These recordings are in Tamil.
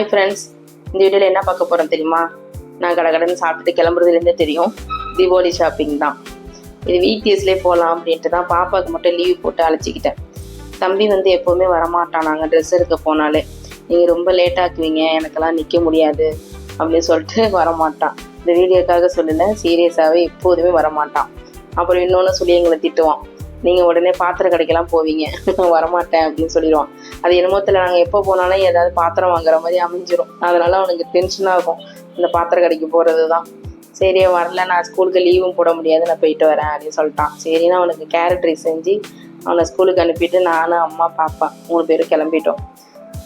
ஹாய் ஃப்ரெண்ட்ஸ் இந்த வீடியோவில் என்ன பார்க்க போகிறோம் தெரியுமா? நான் கடை கடன் சாப்பிட்டுட்டு கிளம்புறதுலேருந்தே தெரியும். தீபாவளி ஷாப்பிங் தான். இது வீக் போகலாம் அப்படின்ட்டு தான் பாப்பாவுக்கு மட்டும் லீவ் போட்டு அழைச்சிக்கிட்டேன். தம்பி வந்து எப்போவுமே வரமாட்டான். நாங்கள் ட்ரெஸ் எடுக்க போனாலே. நீங்கள் ரொம்ப லேட்டாக்குவீங்க எனக்கெல்லாம் நிற்க முடியாது அப்படின்னு சொல்லிட்டு வரமாட்டான். இந்த வீடியோக்காக சொல்லலை சீரியஸாகவே எப்போதுமே வரமாட்டான். அப்புறம் இன்னொன்று சொல்லி எங்களை திட்டுவான். நீங்கள் உடனே பாத்திரம் கடைக்கெல்லாம் போவீங்க. வரமாட்டேன் அப்படின்னு சொல்லிடுவான். அது என்னமோ தெரியல. நாங்கள் எப்போ போனாலும் ஏதாவது பாத்திரம் வாங்குற மாதிரி அமைஞ்சிரும். அதனால அவனுக்கு டென்ஷனாக இருக்கும். இந்த பாத்திரம் கடைக்கு போகிறது தான் சரி வரல. நான் ஸ்கூலுக்கு லீவும் போட முடியாது. நான் போயிட்டு வரேன் அப்படின்னு சொல்லிட்டான். சரின்னு அவனுக்கு கேரட் ரைஸ் செஞ்சு அவனை ஸ்கூலுக்கு அனுப்பிட்டு நானும் அம்மா பாப்பா மூணு பேரும் கிளம்பிட்டோம்.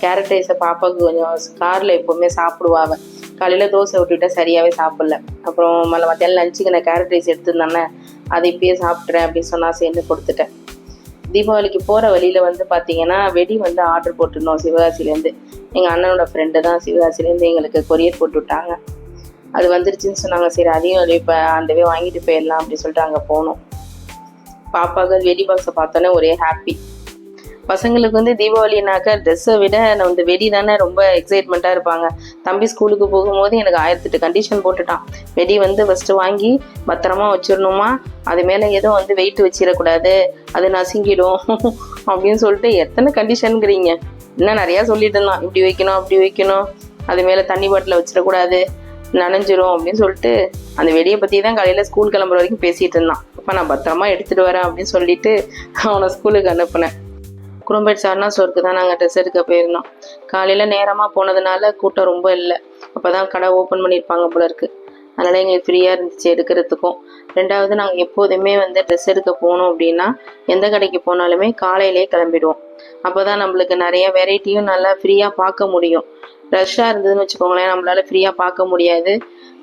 கேரட் ரைஸை பாப்பாவுக்கு கொஞ்சம் காரில் எப்போவுமே சாப்பிடுவாங்க காலையில் தோசை விட்டுவிட்டா சரியாகவே சாப்பிடல. அப்புறம் மலை மத்தியானம் லஞ்சுக்கு நான் கேரட் ரைஸ் எடுத்துருந்தானே அதை இப்பயே சாப்பிட்றேன் அப்படின்னு சொன்னால் சேர்ந்து கொடுத்துட்டேன். தீபாவளிக்கு போகிற வழியில் வந்து பார்த்தீங்கன்னா வெடி வந்து ஆர்டர் போட்டிருந்தோம் சிவகாசிலேருந்து எங்கள் அண்ணனோட ஃப்ரெண்டு தான் சிவகாசிலேருந்து எங்களுக்கு கொரியர் போட்டு விட்டாங்க. அது வந்துருச்சுன்னு சொன்னாங்க. சரி அதையும் இப்போ அந்தவே வாங்கிட்டு போயிடலாம் அப்படின்னு சொல்லிட்டு அங்கே போனோம். பாப்பாவுக்கு வெடி பாக்ஸை பார்த்தோன்னே ஒரே ஹாப்பி பசங்களுக்கு வந்து தீபாவளினாக்க ட்ரெஸ்ஸை விட நான் வந்து வெடி தானே ரொம்ப எக்ஸைட்மெண்ட்டாக இருப்பாங்க. தம்பி ஸ்கூலுக்கு போகும்போது எனக்கு ஆயிரத்தெட்டு கண்டிஷன் போட்டுட்டான். வெடி வந்து ஃபஸ்ட்டு வாங்கி பத்திரமா வச்சிடணுமா? அது மேலே எதுவும் வந்து வெயிட் வச்சிடக்கூடாது. அது நசுங்கிடும். அப்படின்னு சொல்லிட்டு எத்தனை கண்டிஷனுங்கிறீங்க இன்னும் நிறையா சொல்லிட்டு இருந்தான். இப்படி வைக்கணும் அப்படி வைக்கணும். அது மேலே தண்ணி பாட்டில் வச்சிடக்கூடாது. நனைஞ்சிரும் அப்படின்னு சொல்லிட்டு அந்த வெடியை பற்றி தான் காலையில் ஸ்கூல் கிளம்புற வரைக்கும் பேசிகிட்டு இருந்தான். அப்போ நான் பத்திரமா எடுத்துகிட்டு வரேன் அப்படின்னு சொல்லிட்டு அவனை ஸ்கூலுக்கு அனுப்புனேன். குறும்பேட் சார்னா ஸ்டோருக்கு தான். நாங்கள் ட்ரெஸ் எடுக்க போயிருந்தோம். காலையில் நேரமாக போனதுனால கூட்டம் ரொம்ப இல்லை. அப்போ தான் கடை ஓப்பன் பண்ணியிருப்பாங்க போல இருக்கு. அதனால் எங்களுக்கு ஃப்ரீயாக இருந்துச்சு எடுக்கிறதுக்கும். ரெண்டாவது நாங்கள் எப்போதுமே வந்து ட்ரெஸ் எடுக்க போனோம் அப்படின்னா எந்த கடைக்கு போனாலுமே காலையிலே கிளம்பிடுவோம். அப்போ தான் நம்மளுக்கு நிறைய வெரைட்டியும் நல்லா ஃப்ரீயாக பார்க்க முடியும். ரஷ்ஷாக இருந்ததுன்னு வச்சுக்கோங்களேன் நம்மளால ஃப்ரீயாக பார்க்க முடியாது.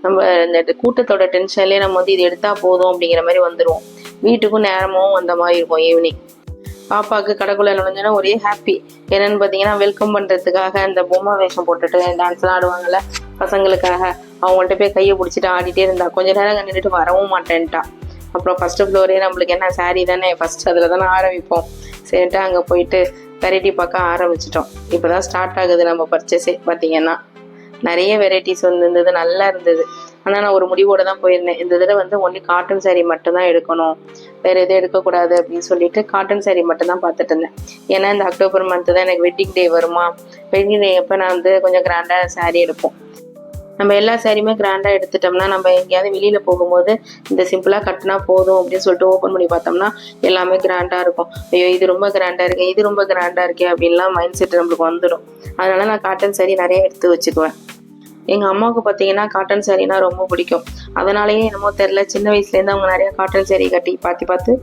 நம்ம இந்த கூட்டத்தோட டென்ஷன்லேயே நம்ம வந்து இது எடுத்தால் போதும் அப்படிங்கிற மாதிரி வந்துடுவோம் வீட்டுக்கும் நேரமும் அந்த மாதிரி இருக்கும் ஈவினிங் பாப்பாவுக்கு கடைக்குள்ள நுழைஞ்சோன்னா ஒரே ஹாப்பி என்னன்னு பார்த்தீங்கன்னா வெல்கம் பண்ணுறதுக்காக இந்த பொம்மை வேஷம் போட்டுட்டு டான்ஸ்லாம் ஆடுவாங்கல்ல பசங்களுக்காக. அவங்கள்ட்ட போய் கையை பிடிச்சிட்டு ஆடிட்டே இருந்தா கொஞ்ச நேரம் அங்கே நின்றுட்டு வரவும் மாட்டேன்ட்டா. அப்புறம் ஃபஸ்ட்டு ஃப்ளோரே நம்மளுக்கு என்ன saree தானே ஃபஸ்ட் அதில் தானே ஆரம்பிப்போம் சரின்ட்டு அங்கே போயிட்டு வெரைட்டி பார்க்க ஆரம்பிச்சிட்டோம். இப்போ தான் ஸ்டார்ட் ஆகுது நம்ம பர்ச்சேஸே பார்த்தீங்கன்னா. நிறைய வெரைட்டிஸ் வந்து இருந்தது நல்லா இருந்தது. ஆனால் நான் ஒரு முடிவோடு தான் போயிருந்தேன். இந்த தடவை வந்து ஒன்லி காட்டன் சேரீ மட்டும்தான் எடுக்கணும். வேற எதுவும் எடுக்கக்கூடாது அப்படின்னு சொல்லிட்டு காட்டன் saree மட்டும் தான் பார்த்துட்டு இருந்தேன். ஏன்னா இந்த அக்டோபர் மந்த் தான் எனக்கு வெட்டிங் டே வருமா? வெட்டிங் டே எப்போ நான் வந்து கொஞ்சம் கிராண்டாக சேரீ எடுப்போம். நம்ம எல்லா சாரியுமே கிராண்டாக எடுத்துட்டோம்னா நம்ம எங்கேயாவது வெளியில் போகும்போது இந்த சிம்பிளாக கட்டினா போதும் அப்படின்னு சொல்லிட்டு ஓப்பன் பண்ணி பார்த்தோம்னா எல்லாமே கிராண்டாக இருக்கும். ஐயோ இது ரொம்ப கிராண்டாக இருக்கு இது ரொம்ப கிராண்டாக இருக்கே அப்படின்லாம் மைண்ட் செட் நம்மளுக்கு வந்துடும். அதனால நான் காட்டன் சேரீ நிறைய எடுத்து வச்சுக்குவேன். எங்கள் அம்மாவுக்கு பார்த்தீங்கன்னா காட்டன் சாரீனா ரொம்ப பிடிக்கும். அதனாலேயே என்னமோ தெரில சின்ன வயசுலேருந்து அவங்க நிறைய காட்டன் சேரீ கட்டி பார்த்து பார்த்து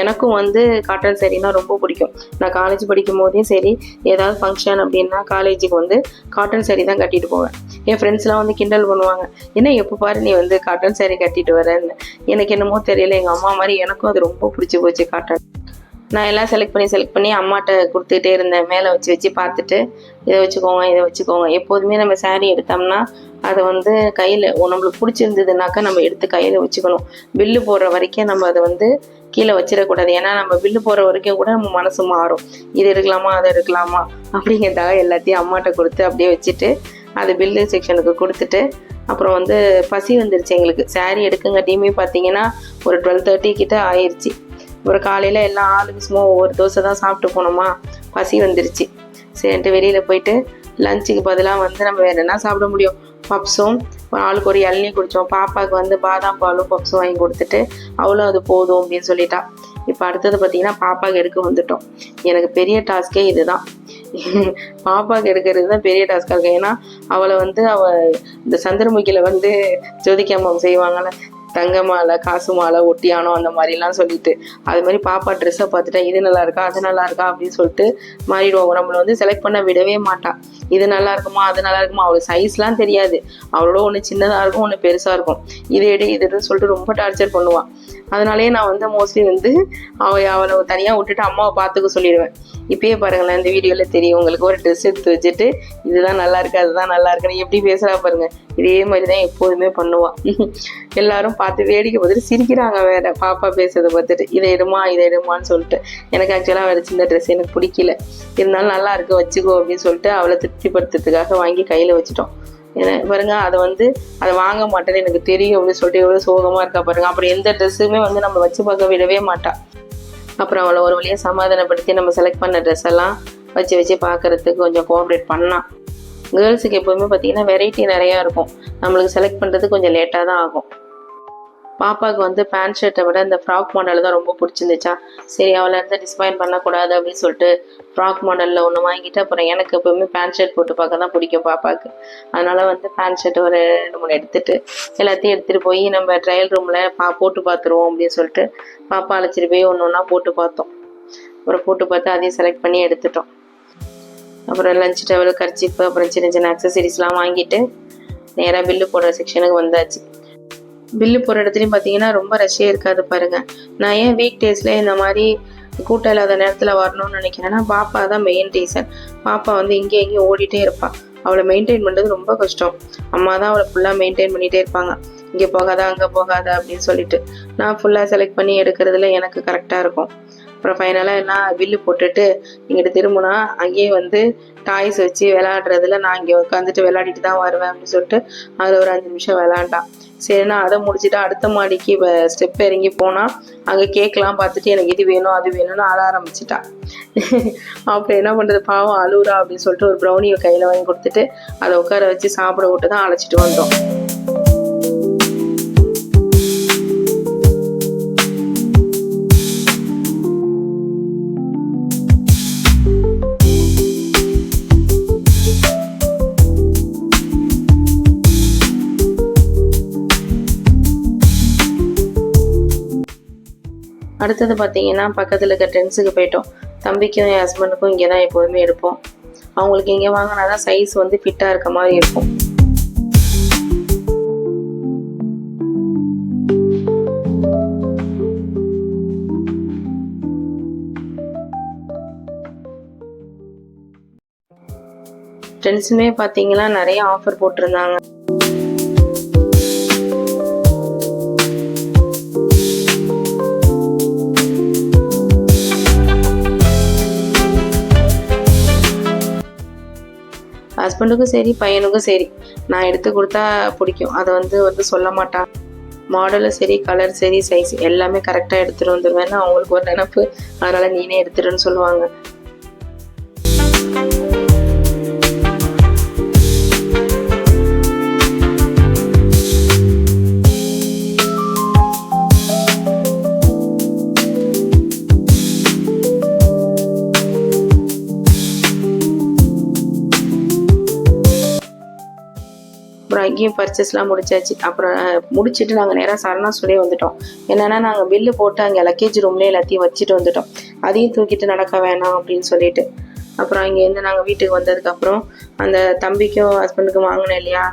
எனக்கும் வந்து காட்டன் சாரீனா ரொம்ப பிடிக்கும். நான் காலேஜ் படிக்கும் போதே சரி ஏதாவது ஃபங்க்ஷன் அப்படின்னா காலேஜுக்கு வந்து காட்டன் சேரீ தான் கட்டிட்டு போவேன். என் ஃப்ரெண்ட்ஸ்லாம் வந்து கிண்டல் பண்ணுவாங்க. என்ன எப்போ பாரு நீ வந்து காட்டன் சேரீ கட்டிட்டு வரேன்னு. எனக்கு என்னமோ தெரியல எங்கள் அம்மா மாதிரி எனக்கும் அது ரொம்ப பிடிச்சி போச்சு காட்டன் நான் எல்லாம் செலக்ட் பண்ணி செலக்ட் பண்ணி அம்மாட்ட கொடுத்துக்கிட்டே இருந்தேன். மேலே வச்சு வச்சு பார்த்துட்டு இதை வச்சுக்கோங்க இதை வச்சுக்கோங்க. எப்போதுமே நம்ம சாரீ எடுத்தோம்னா அதை வந்து கையில் நம்மளுக்கு பிடிச்சிருந்ததுனாக்கா நம்ம எடுத்து கையில் வச்சுக்கணும். பில்லு போடுற வரைக்கும் நம்ம அதை வந்து கீழே வச்சிடக்கூடாது. ஏன்னா நம்ம பில்லு போடுற வரைக்கும் கூட நம்ம மனசு மாறும். இது எடுக்கலாமா அதை எடுக்கலாமா அப்படிங்கிறதாக எல்லாத்தையும் அம்மாட்ட கொடுத்து அப்படியே வச்சுட்டு அது பில்லு செக்ஷனுக்கு கொடுத்துட்டு அப்புறம் வந்து பசி வந்துருச்சு எங்களுக்கு. saree எடுக்குங்காட்டியுமே பார்த்தீங்கன்னா ஒரு டுவெல் தேர்ட்டி கிட்ட ஆயிடுச்சு ஒரு காலையில் எல்லா ஆளுக்கு சும்மா ஒவ்வொரு தோசை தான் சாப்பிட்டு போனோமா? பசி வந்துருச்சு. சரின்ட்டு வெளியில் போயிட்டு லஞ்சுக்கு பதிலாக வந்து நம்ம வேறு என்ன சாப்பிட முடியும்? பப்ஸும் ஆளுக்கு ஒரு இளநீ குடித்தோம் பாப்பாவுக்கு வந்து பாதாம் பாலும் பப்ஸும் வாங்கி கொடுத்துட்டு அவளும் அது போதும் அப்படின்னு சொல்லிட்டா. இப்போ அடுத்தது பார்த்தீங்கன்னா பாப்பாவுக்கு எடுக்க வந்துட்டோம். எனக்கு பெரிய டாஸ்கே இதுதான். பாப்பாவுக்கு எடுக்கிறது தான் பெரிய டாஸ்காக இருக்கும் ஏன்னா அவளை வந்து அவள் இந்த சந்திரமுகியில் வந்து ஜோதிகாமம் செய்வாங்கள்ல தங்க மாலை காசு மாலை ஒட்டியானம் அந்த மாதிரிலாம் சொல்லிட்டு. அது மாதிரி பாப்பா ட்ரெஸ்ஸை பார்த்துட்டா இது நல்லா இருக்கா அது நல்லா இருக்கா அப்படின்னு சொல்லிட்டு மாறிடுவோம் நம்மளை வந்து செலக்ட் பண்ண விடவே மாட்டா. இது நல்லா இருக்குமா அது நல்லா இருக்குமா? அவளுக்கு சைஸ்லாம் தெரியாது. அவளோட ஒன்று சின்னதாக இருக்கும் ஒன்று பெருசாக இருக்கும். இது எடு இது எடுன்னு சொல்லிட்டு ரொம்ப டார்ச்சர் பண்ணுவான் அதனாலேயே நான் வந்து மோஸ்ட்லி வந்து அவ அவளை தனியாக விட்டுட்டு அம்மாவை பார்த்துக்க சொல்லிடுவேன். இப்பயே பாருங்களேன் இந்த வீடியோவில் தெரியும் உங்களுக்கு. ஒரு ட்ரெஸ் எடுத்து வச்சுட்டு இதுதான் நல்லா இருக்கு அதுதான் நல்லா இருக்குன்னு எப்படி பேசுகிறா பாருங்க. இதே மாதிரி தான் எப்போதுமே பண்ணுவாள் எல்லாரும் பார்த்து வேடிக்கை பார்த்துட்டு சிரிக்கிறாங்க வேற. பாப்பா பேசுறதை பார்த்துட்டு இதை எடுமா இதை எடுமான்னு சொல்லிட்டு. எனக்கு ஆக்சுவலாக வேறு சின்ன ட்ரெஸ் எனக்கு பிடிக்கல. இருந்தாலும் நல்லா இருக்கு வச்சுக்கோ அப்படின்னு சொல்லிட்டு அவளை திருப்திப்படுத்துறதுக்காக வாங்கி கையில் வச்சுட்டோம். பாருங்க அதை வந்து அதை வாங்க மாட்டேன்னு எனக்கு தெரியும் அப்படின்னு சொல்லிட்டு எவ்வளோ சோகமாக இருக்கா பாருங்க. அப்புறம் எந்த ட்ரெஸ்ஸுமே வந்து நம்ம வச்சு பார்க்க விடவே மாட்டா. அப்புறம் அவளை ஒரு வழியாக சமாதானப்படுத்தி நம்ம செலக்ட் பண்ண ட்ரெஸ் எல்லாம் வச்சு வச்சு பார்க்கறதுக்கு கொஞ்சம் கோஆப்ரேட் பண்ணான் கேர்ள்ஸுக்கு எப்போவுமே பார்த்தீங்கன்னா வெரைட்டி நிறையா இருக்கும். நம்மளுக்கு செலக்ட் பண்ணுறது கொஞ்சம் லேட்டாக தான் ஆகும். பாப்பாவுக்கு வந்து பேண்ட் ஷர்ட்டை விட இந்த ஃப்ராக் மாடல் தான் ரொம்ப பிடிச்சிருந்துச்சா. சரி அவளை இருந்து டிஸ்பாயின் பண்ணக்கூடாது அப்படின்னு சொல்லிட்டு ஃப்ராக் மாடலில் ஒன்று வாங்கிட்டு அப்புறம் எனக்கு எப்பவுமே பேண்ட் ஷர்ட் போட்டு பார்க்க தான் பிடிக்கும் பாப்பாவுக்கு அதனால் வந்து பேண்ட் ஷர்ட் ஒரு ரெண்டு மூணு எடுத்துட்டு எல்லாத்தையும் எடுத்துகிட்டு போய் நம்ம ட்ரையல் ரூமில் பா போட்டு பார்த்துருவோம் அப்படின்னு சொல்லிட்டு பாப்பா அழைச்சிட்டு போய் ஒன்று ஒன்றா போட்டு பார்த்தோம். அப்புறம் போட்டு பார்த்து அதையும் செலக்ட் பண்ணி எடுத்துட்டோம். அப்புறம் லஞ்ச் டேபிள் கர்ச்சிப்பு அப்புறம் சின்ன சின்ன அக்சசரிஸ்லாம் வாங்கிட்டு நேராக பில்லு போடுற செக்ஷனுக்கு வந்தாச்சு. பில்லு போகிற இடத்துலையும் பார்த்தீங்கன்னா ரொம்ப ரஷ்ஷே இருக்காது பாருங்கள் நான் ஏன் வீக் டேஸில் இந்த மாதிரி கூட்டம் இல்லாத நேரத்தில் வரணும்னு நினைக்கிறேன்னா பாப்பா தான் மெயின் ரீசன் பாப்பா வந்து இங்கே எங்கேயும் ஓடிட்டே இருப்பாள் அவளை மெயின்டைன் பண்ணுறது ரொம்ப கஷ்டம். அம்மா தான் அவளை ஃபுல்லாக மெயின்டைன் பண்ணிகிட்டே இருப்பாங்க. இங்கே போகாத அங்கே போகாத அப்படின்னு சொல்லிட்டு. நான் ஃபுல்லாக செலக்ட் பண்ணி எடுக்கிறதுல எனக்கு கரெக்டாக இருக்கும். அப்புறம் ஃபைனலாக எல்லாம் பில்லு போட்டுட்டு இங்கிட்டு திரும்பினா அங்கேயே வந்து டாய்ஸ் வச்சு விளையாடுறதுல நான் இங்கே உட்காந்துட்டு விளையாடிட்டு தான் வருவேன் அப்படின்னு சொல்லிட்டு அதில் ஒரு அஞ்சு நிமிஷம் விளையாண்டான். சரி நான் அதை முடிச்சுட்டு அடுத்த மாடிக்கு ஸ்டெப் இறங்கி போனால் அங்கே கேட்கலாம் பார்த்துட்டு எனக்கு இது வேணும் அது வேணும்னு ஆள ஆரம்பிச்சிட்டா அப்புறம் என்ன பண்ணுறது பாவம் அழுகுறா அப்படின்னு சொல்லிட்டு ஒரு ப்ரௌனியை கையில் வாங்கி கொடுத்துட்டு அதை உட்கார வச்சு சாப்பிட விட்டு தான் அழைச்சிட்டு வந்தோம். அடுத்தது பார்த்தீங்கன்னா பக்கத்தில் இருக்க ட்ரெண்ட்ஸுக்கு போயிட்டோம். தம்பிக்கும் என் ஹஸ்பண்டுக்கும் இங்கே தான் எப்போதுமே எடுப்போம் அவங்களுக்கு இங்கே வாங்கினா தான் சைஸ் வந்து ஃபிட்டாக இருக்க மாதிரி இருக்கும். ட்ரெண்ட்ஸுமே பார்த்தீங்கன்னா நிறைய ஆஃபர் போட்டிருந்தாங்க. ஹஸ்பண்டுக்கும் சரி பையனுக்கும் சரி நான் எடுத்து கொடுத்தா பிடிக்கும். அதை வந்து வந்து சொல்ல மாட்டான் மாடலும் சரி கலர் சரி சைஸ் எல்லாமே கரெக்டாக எடுத்துகிட்டு வந்துடுவேன்னு அவங்களுக்கு ஒரு நினப்பு. அதனால் நீனே எடுத்துடுன்னு சொல்லுவாங்க. அப்புறம் அங்கேயும் பர்ச்சேஸ்லாம் முடிச்சாச்சு. அப்புறம் முடிச்சுட்டு முடிச்சிட்டு நாங்கள் நேராக சரணா சொல்லி வந்துட்டோம். என்னென்னா நாங்கள் பில்லு போட்டு அங்கே லக்கேஜ் ரூம்லேயே எல்லாத்தையும் வச்சுட்டு வந்துட்டோம். அதையும் தூக்கிட்டு நடக்க வேணாம் அப்படின்னு சொல்லிட்டு. அப்புறம் இங்கேருந்து நாங்கள் வீட்டுக்கு வந்ததுக்கப்புறம் அந்த தம்பிக்கும் ஹஸ்பண்டுக்கும் வாங்கினேன் இல்லையா?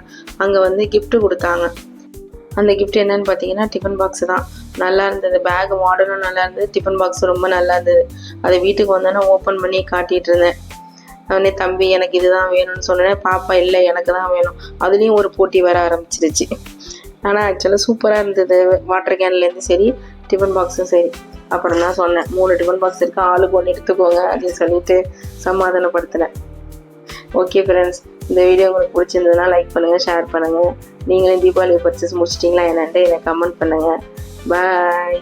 அங்கே வந்து கிஃப்ட்டு கொடுத்தாங்க. அந்த கிஃப்ட் என்னன்னு பார்த்தீங்கன்னா டிஃபன் பாக்ஸ் தான். நல்லா இருந்தது. பேக் மாடலும் நல்லா இருந்தது. டிஃபன் பாக்ஸ் ரொம்ப நல்லா இருந்தது. அதை வீட்டுக்கு வந்தோன்னே ஓப்பன் பண்ணி காட்டிகிட்டு இருந்தேன். உடனே தம்பி எனக்கு இதுதான் வேணும்னு சொன்னேன் பாப்பா இல்லை எனக்கு தான் வேணும். அதுலேயும் ஒரு போட்டி வர ஆரம்பிச்சிருச்சு. ஆனால் ஆக்சுவலாக சூப்பராக இருந்தது. வாட்டர் கேன்லேருந்து சரி டிஃபன் பாக்ஸும் சரி. அப்புறம் தான் சொன்னேன் மூணு டிஃபன் பாக்ஸ் இருக்குது ஆளுக்கு ஒன்று எடுத்துக்கோங்க அப்படின்னு சொல்லிட்டு சமாதானப்படுத்தினேன். ஓகே ஃப்ரெண்ட்ஸ் இந்த வீடியோ உங்களுக்கு பிடிச்சிருந்ததுன்னா லைக் பண்ணுங்கள் ஷேர் பண்ணுங்கள் நீங்களும் தீபாவளி பர்ச்சஸ் முடிச்சிட்டிங்களா என்னன்ட்டு எனக்கு கமெண்ட் பண்ணுங்கள் பாய்